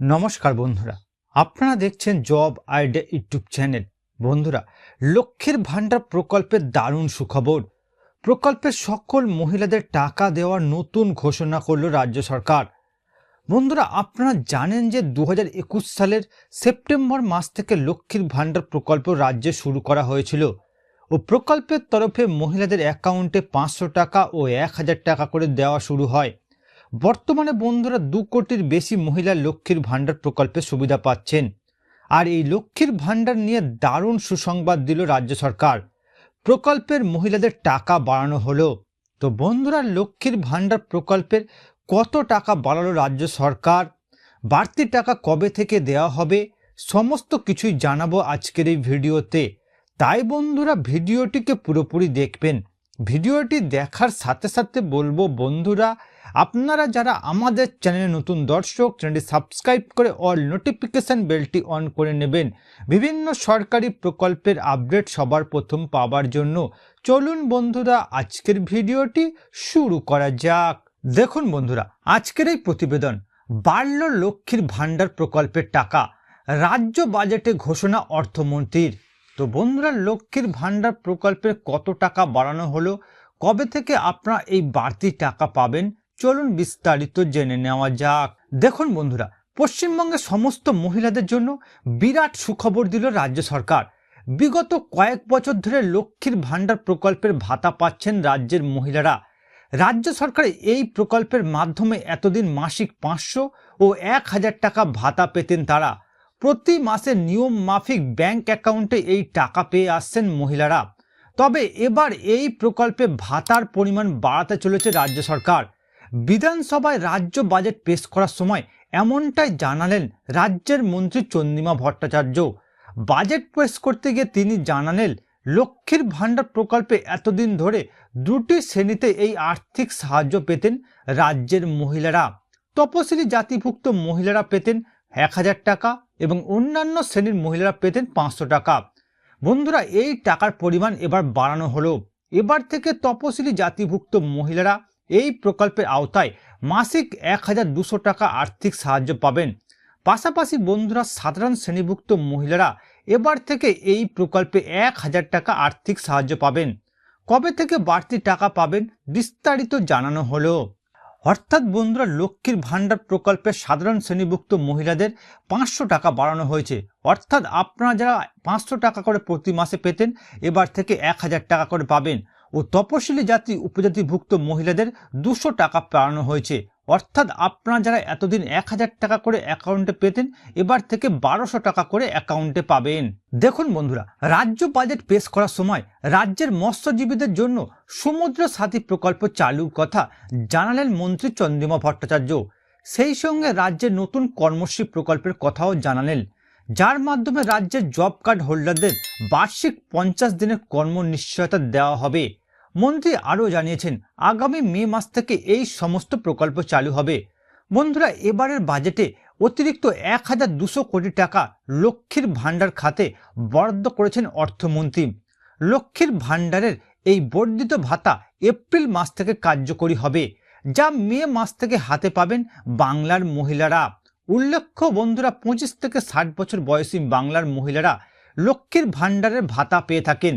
নমস্কার বন্ধুরা। আপনারা দেখছেন জব আইডিয়া ইউটিউব চ্যানেল। বন্ধুরা, লক্ষ্মীর ভাণ্ডার প্রকল্পের দারুণ সুখবর। প্রকল্পের সকল মহিলাদের টাকা দেওয়ার নতুন ঘোষণা করল রাজ্য সরকার। বন্ধুরা, আপনারা জানেন যে দু হাজার একুশ সালের সেপ্টেম্বর মাস থেকে লক্ষ্মীর ভাণ্ডার প্রকল্প রাজ্যে শুরু করা হয়েছিল ও প্রকল্পের তরফে মহিলাদের অ্যাকাউন্টে পাঁচশো টাকা ও এক হাজার টাকা করে দেওয়া শুরু হয়। বর্তমানে বন্ধুরা দু কোটির বেশি মহিলা লক্ষ্মীর ভাণ্ডার প্রকল্পে সুবিধা পাচ্ছেন। আর এই লক্ষ্মীর ভাণ্ডার নিয়ে দারুণ সুসংবাদ দিল রাজ্য সরকার। প্রকল্পের মহিলাদের টাকা বাড়ানো হলো। তো বন্ধুরা, লক্ষ্মীর ভাণ্ডার প্রকল্পের কত টাকা বাড়ালো রাজ্য সরকার? বাড়তি টাকা কবে থেকে দেওয়া হবে? সমস্ত কিছুই জানাব আজকের এই ভিডিওতে। তাই বন্ধুরা, ভিডিওটিকে পুরোপুরি দেখবেন। ভিডিওটি দেখার সাথে সাথে বলব বন্ধুরা, আপনারা যারা আমাদের চ্যানেলে নতুন দর্শক, চ্যানেলটি সাবস্ক্রাইব করে অল নোটিফিকেশান বেলটি অন করে নেবেন। বিভিন্ন সরকারি প্রকল্পের আপডেট সবার প্রথম পাওয়ার জন্য। চলুন বন্ধুরা, আজকের ভিডিওটি শুরু করা যাক। দেখুন বন্ধুরা, আজকের এই প্রতিবেদন, বাড়ল লক্ষ্মীর ভাণ্ডার প্রকল্পের টাকা। রাজ্য বাজেটে ঘোষণা অর্থমন্ত্রীর। তো বন্ধুরা, লক্ষ্মীর ভাণ্ডার প্রকল্পের কত টাকা বাড়ানো হলো? কবে থেকে আপনারা এই বাড়তি টাকা পাবেন? চলুন বিস্তারিত জেনে নেওয়া যাক। দেখুন বন্ধুরা পশ্চিমবঙ্গের সমস্ত মহিলাদের জন্য বিরাট সুখবর দিল রাজ্য সরকার। বিগত কয়েক বছর ধরে লক্ষ্মীর ভাণ্ডার প্রকল্পের ভাতা পাচ্ছেন রাজ্যের মহিলারা। রাজ্য সরকার এই প্রকল্পের মাধ্যমে এতদিন মাসিক পাঁচশো ও এক হাজার টাকা ভাতা পেতেন তারা। প্রতি মাসে নিয়ম মাফিক ব্যাংক অ্যাকাউন্টে এই টাকা পেয়ে আসছেন মহিলারা। তবে এবার এই প্রকল্পে ভাতার পরিমাণ বাড়াতে চলেছে রাজ্য সরকার। বিধানসভায় রাজ্য বাজেট পেশ করার সময় এমনটাই জানালেন রাজ্যের মন্ত্রী চন্দ্রিমা ভট্টাচার্য। বাজেট পেশ করতে গিয়ে তিনি জানালেন, লক্ষ্মীর ভাণ্ডার প্রকল্পে এতদিন ধরে দুটি শ্রেণীতে এই আর্থিক সাহায্য পেতেন রাজ্যের মহিলারা। তপশিলি জাতিভুক্ত মহিলারা পেতেন এক হাজার টাকা এবং অন্যান্য শ্রেণির মহিলারা পেতেন পাঁচশো টাকা। বন্ধুরা, এই টাকার পরিমাণ এবার বাড়ানো হলো। এবার থেকে তপশিলি জাতিভুক্ত মহিলারা এই প্রকল্পের আওতায় মাসিক এক হাজার দুশো টাকা আর্থিক সাহায্য পাবেন। পাশাপাশি বন্ধুরা, সাধারণ শ্রেণীভুক্ত মহিলারা এবার থেকে এই প্রকল্পে এক হাজার টাকা আর্থিক সাহায্য পাবেন। কবে থেকে বাড়তি টাকা পাবেন বিস্তারিত জানানো হলো। অর্থাৎ বন্ধুরা লক্ষ্মীর ভাণ্ডার প্রকল্পে সাধারণ শ্রেণীভুক্ত মহিলাদের পাঁচশো টাকা বাড়ানো হয়েছে। অর্থাৎ আপনারা যারা পাঁচশো টাকা করে প্রতি মাসে পেতেন, এবার থেকে এক হাজার টাকা করে পাবেন। ও তপশিলি জাতি উপজাতিভুক্ত মহিলাদের দুশো টাকা বাড়ানো হয়েছে। অর্থাৎ আপনারা যারা এতদিন এক হাজার টাকা করে অ্যাকাউন্টে পেতেন, এবার থেকে বারোশো টাকা করে অ্যাকাউন্টে পাবেন। দেখুন বন্ধুরা, রাজ্য বাজেট পেশ করার সময় রাজ্যের মৎস্যজীবীদের জন্য সমুদ্র সাথী প্রকল্প চালুর কথা জানালেন মন্ত্রী চন্দ্রিমা ভট্টাচার্য। সেই সঙ্গে রাজ্যের নতুন কর্মশ্রী প্রকল্পের কথাও জানালেন। যার মাধ্যমে রাজ্যের জব কার্ড হোল্ডারদের বার্ষিক পঞ্চাশ দিনের কর্ম নিশ্চয়তা দেওয়া হবে। মন্ত্রী আরও জানিয়েছেন, আগামী মে মাস থেকে এই সমস্ত প্রকল্প চালু হবে। বন্ধুরা, এবারের বাজেটে অতিরিক্ত এক হাজার দুশো কোটি টাকা লক্ষ্মীর ভাণ্ডার খাতে বরাদ্দ করেছেন অর্থমন্ত্রী। লক্ষ্মীর ভাণ্ডারের এই বর্ধিত ভাতা এপ্রিল মাস থেকে কার্যকরী হবে, যা মে মাস থেকে হাতে পাবেন বাংলার মহিলারা। উল্লেখ্য, বন্ধুরা, পঁচিশ থেকে ষাট বছর বয়সী বাংলার মহিলারা লক্ষ্মীর ভাণ্ডারের ভাতা পেয়ে থাকেন।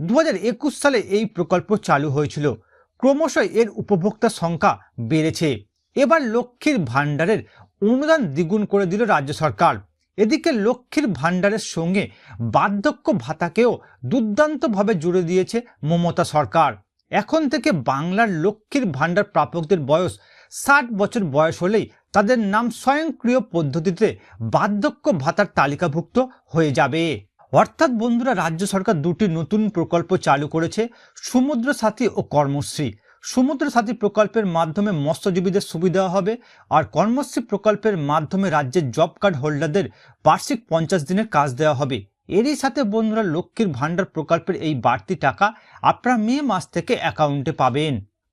দু হাজার একুশ সালে এই প্রকল্প চালু হয়েছিল। ক্রমশ এর উপভোক্তা সংখ্যা বেড়েছে। এবার লক্ষ্মীর ভাণ্ডারের অনুদান দ্বিগুণ করে দিল রাজ্য সরকার। এদিকে লক্ষ্মীর ভাণ্ডারের সঙ্গে বার্ধক্য ভাতাকেও দুর্দান্তভাবে জুড়ে দিয়েছে মমতা সরকার। এখন থেকে বাংলার লক্ষ্মীর ভাণ্ডার প্রাপকদের বয়স ষাট বছর বয়স হলেই তাদের নাম স্বয়ংক্রিয় পদ্ধতিতে বার্ধক্য ভাতার তালিকাভুক্ত হয়ে যাবে। অর্থাৎ বন্ধুরা, রাজ্য সরকার দুটি নতুন প্রকল্প চালু করেছে, সমুদ্র সাথী ও কর্মশ্রী। সমুদ্র সাথী প্রকল্পের মাধ্যমে মৎস্যজীবীদের সুবিধা হবে আর কর্মশ্রী প্রকল্পের মাধ্যমে রাজ্যের জব কার্ড হোল্ডারদের বার্ষিক পঞ্চাশ দিনের কাজ দেওয়া হবে। এরই সাথে বন্ধুরা, লক্ষ্মীর ভাণ্ডার প্রকল্পের এই বাড়তি টাকা আপনারা মে মাস থেকে অ্যাকাউন্টে পাবেন।